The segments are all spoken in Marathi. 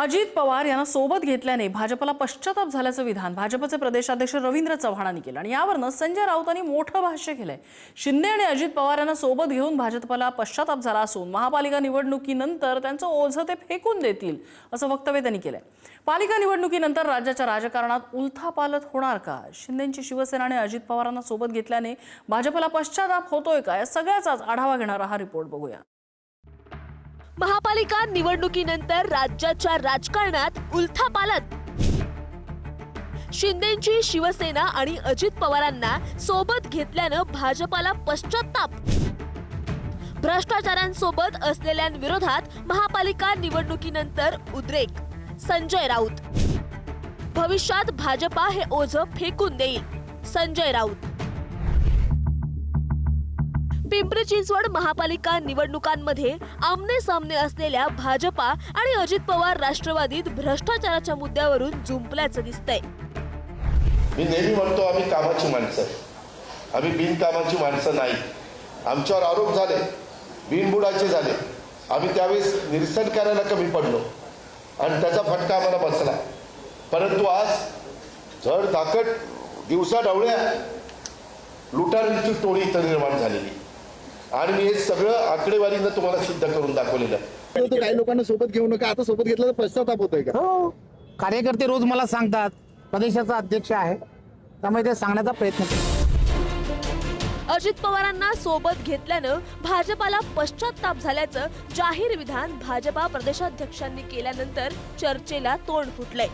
अजित पवार यांना सोबत घेतल्याने भाजपला पश्चाताप झाल्याचं विधान भाजपचे प्रदेशाध्यक्ष रवींद्र चव्हाणांनी केलं. आणि यावरनं संजय राऊतांनी मोठं भाष्य केलंय. शिंदे आणि अजित पवार यांना सोबत घेऊन भाजपला पश्चाताप झाला असून महापालिका निवडणुकीनंतर त्यांचं ओझं ते फेकून देतील असं वक्तव्य त्यांनी केलंय. पालिका निवडणुकीनंतर राज्याच्या राजकारणात उलथापालत होणार का? शिंदेची शिवसेना आणि अजित पवारांना सोबत घेतल्याने भाजपला पश्चाताप होतोय का? या सगळ्याचाच आढावा घेणारा हा रिपोर्ट बघूया. महापालिका निवडणुकीनंतर राज्याच्या राजकारणात उलथापालत शिंदेची शिवसेना आणि अजित पवारांना सोबत घेतल्यानं भाजपाला पश्चाताप भ्रष्टाचारांसोबत असलेल्यांविरोधात महापालिका निवडणुकीनंतर उद्रेक. संजय राऊत. भविष्यात भाजपा हे ओझं फेकून देईल. संजय राऊत. पिंपरी चिंचवड महापालिका निवडणुकांमध्ये आमने सामने असलेल्या भाजपा आणि अजित पवार राष्ट्रवादीत भ्रष्टाचाराच्या मुद्द्यावरून जुंपल्याचं दिसतंय. मी नेहमी म्हणतो आम्ही कामाची माणसं. आम्ही बिनकामाची माणसं नाही. आमच्यावर आरोप झाले बिनबुडाचे झाले. आम्ही त्यावेळेस निरसन करायला कमी पडलो. आणि त्याचा फटका आम्हाला बसला. परंतु आज झड धाकट दिवसा डवळ्या लुटारीची टोळी इथं निर्माण झालेली. आणि मी हे सगळं आकडेवारीनं तुम्हाला सिद्ध करून दाखवलेलं आहे. होतं काही लोकांना सोबत घेऊ नका. आता सोबत घेतलं तर पश्चाताप होतोय का? हो. कार्यकर्ते रोज मला सांगतात प्रदेशाचा अध्यक्ष आहे. त्यामुळे ते सांगण्याचा प्रयत्न करतो अजित पवारांना सोबत घेतल्यानं भाजपाला पश्चाताप झाल्याचं जाहीर विधान भाजपा प्रदेशाध्यक्षांनी केल्यानंतर चर्चेला तोंड फुटलंय.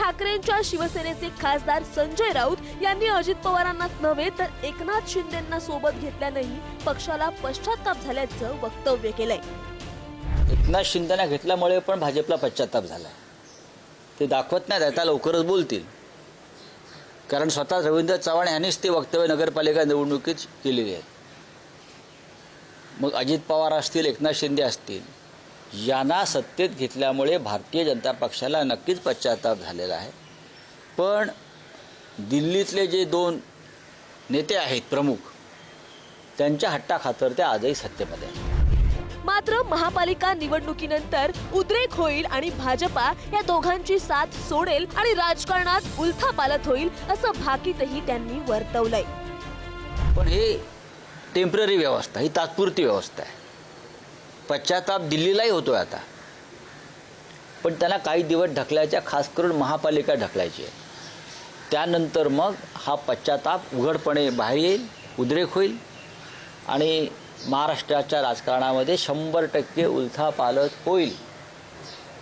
ठाकरेंच्या शिवसेनेचे खासदार संजय राऊत यांनी अजित पवारांनाच नव्हे तर एकनाथ शिंदेंना सोबत घेतल्यानंही पक्षाला पश्चाताप झाल्याचं वक्तव्य केलंय. एकनाथ शिंदेना घेतल्यामुळे पण भाजपला पश्चाताप झाला ते दाखवत नाहीत आता लवकरच बोलतील. कारण स्वतः रवींद्र चव्हाण यांनीच ते वक्तव्य नगरपालिका निवडणुकीत केलेली आहेत मग अजित पवार असतील एकनाथ शिंदे असतील यांना सत्तेत घेतल्यामुळे भारतीय जनता पक्षाला नक्कीच पश्चाताप झालेला आहे. पण दिल्लीतले जे दोन नेते आहेत प्रमुख त्यांच्या हट्टाखातर ते आजही सत्तेमध्ये मात्र महापालिका निवडणुकीनंतर उद्रेक होईल आणि भाजपा या दोघांची साथ सोडेल आणि राजकारणात उलथापालथ होईल असं भाकीतही त्यांनी वर्तवलंय. पण हे टेंपररी व्यवस्था ही तात्पुरती व्यवस्था आहे. पश्चाताप दिल्लीलाही होतोय आता. पण त्यांना काही दिवस ढकलायच्या खास करून महापालिका ढकलायची आहे. त्यानंतर मग हा पश्चाताप उघडपणे बाहेर येईल उद्रेक होईल आणि महाराष्ट्राच्या राजकारणामध्ये शंभर टक्के उलथापालथ होईल.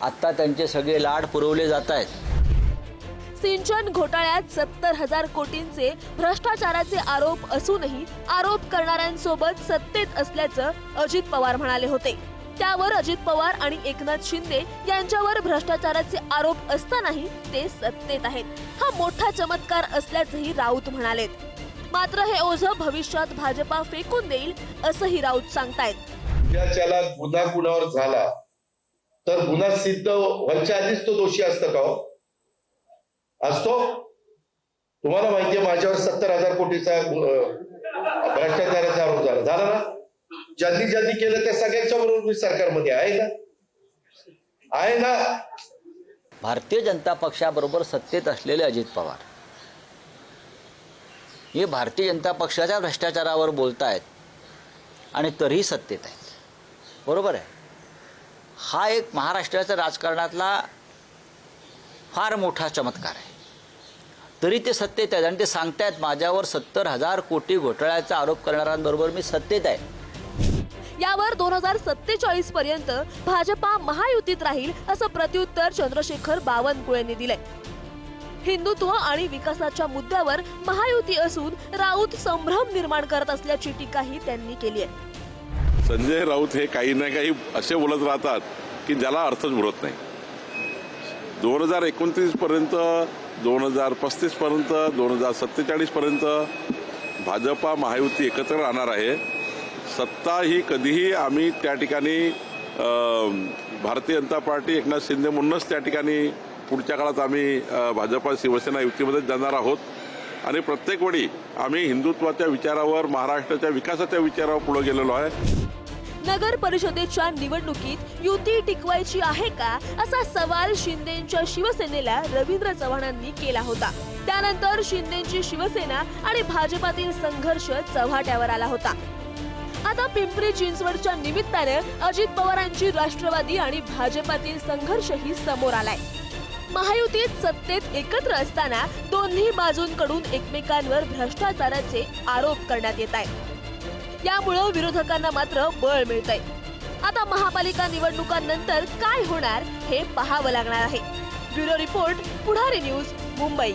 आत्ता त्यांचे सगळे लाड पुरवले जात आहेत. सिंचन घोटाळ्यात सत्तर हजार कोटींचे भ्रष्टाचाराचे आरोप असूनही आरोप करणाऱ्यांसोबत सत्तेत असल्याचं अजित पवार म्हणाले होते. त्यावर अजित पवार आणि एकनाथ शिंदे यांच्यावर भ्रष्टाचाराचे आरोप असतानाही ते सत्तेत आहेत. हा मोठा चमत्कार असल्याचंही राऊत म्हणालेत. मात्र हे ओझं भविष्यात भाजपा फेकून देईल असंही राऊत सांगतायत. गुन्हा कुणावर झाला तर गुन्हा सिद्ध व्हायच्या आधीच तो दोषी असतो का हो? असतो? तुम्हाला माहितीये माझ्यावर सत्तर हजार कोटीचा भ्रष्टाचाराचा आरोप झाला. झाला ना? ज्यांनी ज्यांनी केलं त्या सगळ्यांच्या बरोबर मी सरकारमध्ये आहे ना? आहे ना? भारतीय जनता पक्षाबरोबर सत्तेत असलेले अजित पवार. हे भारतीय जनता पक्षाच्या भ्रष्टाचारावर बोलत आहेत आणि तरीही सत्तेत आहेत. बरोबर आहे? हा एक महाराष्ट्राच्या राजकारणातला फार मोठा चमत्कार आहे. तरी ते सत्तेत आहेत आणि ते सांगतायत माझ्यावर सत्तर हजार कोटी घोटाळ्याचा आरोप करणाऱ्यांबरोबर मी सत्तेत आहे. यावर दोन हजार सत्तेचाळीस पर्यंत भाजपा महायुतीत राहील असं प्रत्युत्तर चंद्रशेखर बावनकुळेंनी दिलंय. हिंदुत्व आणि विकासाच्या मुद्द्यावर महायुती असून राऊत संभ्रम निर्माण करत असल्याची टीकाही त्यांनी केली आहे. संजय राऊत हे काही ना काही असे बोलत राहतात की ज्याला अर्थच उरत नाही. दोन हजार एकोणतीसपर्यंत दोन हजार पस्तीसपर्यंत दोन हजार सत्तेचाळीसपर्यंत भाजपा महायुती एकत्र राहणार आहे. सत्ता ही कधीही आम्ही त्या ठिकाणी भारतीय जनता पार्टी एकनाथ शिंदे म्हणूनच त्या ठिकाणी पुढच्या काळात आम्ही भाजपा शिवसेना युतीमध्ये जाणार आहोत. आणि प्रत्येक वेळी आम्ही हिंदुत्वाच्या विचारावर महाराष्ट्राच्या विकासाच्या विचारावर पुढे गेलेलो आहे. नगर परिषदेच्या निवडणुकीत युती टिकवायची आहे का असा सवाल शिंदेच्या शिवसेनेला रवींद्र चव्हाणांनी केला होता. त्यानंतर शिंदेची शिवसेना आणि भाजपातील संघर्ष चव्हाट्यावर आला होता. आता पिंपरी चिंचवडच्या निमित्तानं अजित पवारांची राष्ट्रवादी आणि भाजपातील संघर्षही समोर आलाय. महायुतीत सत्तेत एकत्र असताना दोन्ही बाजूंकडून एकमेकांवर भ्रष्टाचाराचे आरोप करण्यात येत आहेत. यामुळं विरोधकांना मात्र बळ मिळतंय. आता महापालिका निवडणुकांनंतर काय होणार हे पाहावं लागणार आहे. Bureau report Pudhari news Mumbai.